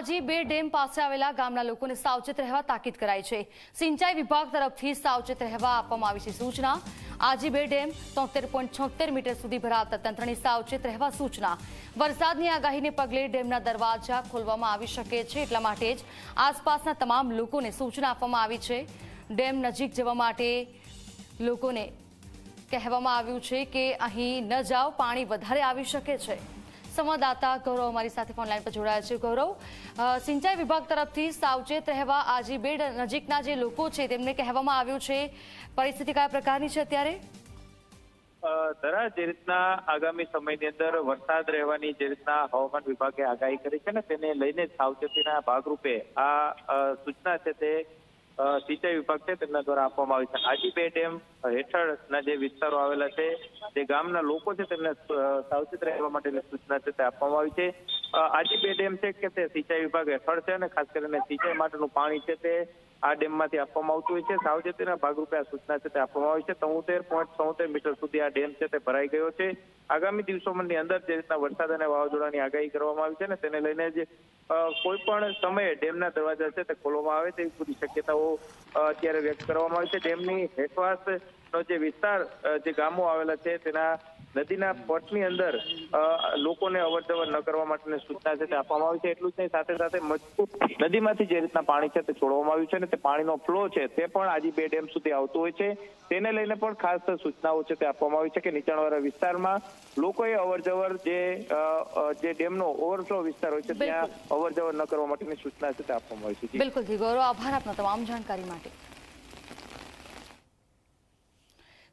આજી બે ડેમ પાસે આવેલા ગામના લોકોને સાવચેત રહેવા તાકીદ કરાઈ છે. સિંચાઈ વિભાગ તરફથી સાવચેત રહેવા આપવામાં આવી છે સૂચના. આજી બે ડેમ તોતેર મીટર સુધી ભરાતા તંત્રની સાવચેત રહેવા સૂચના. વરસાદની આગાહીને પગલે ડેમના દરવાજા ખોલવામાં આવી શકે છે એટલા માટે જ આસપાસના તમામ લોકોને સૂચના આપવામાં આવી છે. ડેમ નજીક જવા માટે લોકોને કહેવામાં આવ્યું છે કે અહીં ન જાઓ, પાણી વધારે આવી શકે છે. સંવાદદાતા ગૌરવ અમારી સાથે ફોનલાઈન પર જોડાયા છે. ગૌરવ સિંચાઈ વિભાગ તરફથી સાવચેત રહેવા આજી બેડ નજીકના જે લોકો છે તેમને કહેવામાં આવ્યું છે. પરિસ્થિતિ કયા પ્રકારની છે અત્યારે? ધરા જે રીતના આગામી સમયની અંદર વરસાદ રહેવાની જે રીતના હવામાન વિભાગે આગાહી કરી છે ને તેને લઈને સાવચેતીના ભાગરૂપે આ સૂચના છે તે સિંચાઈ વિભાગ છે, તેમના દ્વારા આપવામાં આવી છે. આજી બે ડેમ હેઠળના જે વિસ્તારો આવેલા છે, જે ગામના લોકો છે, તેમને સાવચેત રહેવા માટેની સૂચના છે, તે આપવામાં આવી છે. આજી બે ડેમ છે કે તે સિંચાઈ વિભાગ હેઠળ છે અને ખાસ કરીને સિંચાઈ માટેનું પાણી છે તે આ ડેમમાંથી આપવામાં આવતું હોય છે. સાવચેતીના ભાગરૂપે આ સૂચના છે તે આપવામાં આવી છે. તોતેર પોઈન્ટ ચૌતેર મીટર સુધી આ ડેમ છે તે ભરાઈ ગયો છે. આગામી દિવસોની અંદર જે રીતના વરસાદ અને વાવાઝોડાની આગાહી કરવામાં આવી છે ને તેને લઈને જ કોઈ પણ સમયે ડેમના દરવાજા છે તે ખોલવામાં આવે તેવી પૂરી શક્યતાઓ અત્યારે વ્યક્ત કરવામાં આવી છે. ડેમની હેઠવાસનો જે વિસ્તાર જે ગામો આવેલા છે તેના નદીના પટની અંદર લોકોને અવર જવર ન કરવા માટેની સૂચના છે તે આપવામાં આવી છે. એટલું જ નહીં સાથે સાથે મજબૂત નદીમાંથી જે રીતના પાણી છે તે છોડવામાં આવ્યું છે અને તે પાણીનો ફ્લો છે તે પણ આજે બે ડેમ સુધી આવતો હોય છે. તેને લઈને પણ ખાસ સૂચનાઓ છે તે આપવામાં આવી છે કે નીચાણવાળા વિસ્તારમાં લોકોએ અવર જવર જે જે ડેમનો ઓવરફ્લો વિસ્તાર હોય છે ત્યાં અવર જવર ન કરવા માટેની સૂચના છે તે આપવામાં આવી છે. બિલકુલ ગૌરવ આભાર આપનો તમામ જાણકારી માટે.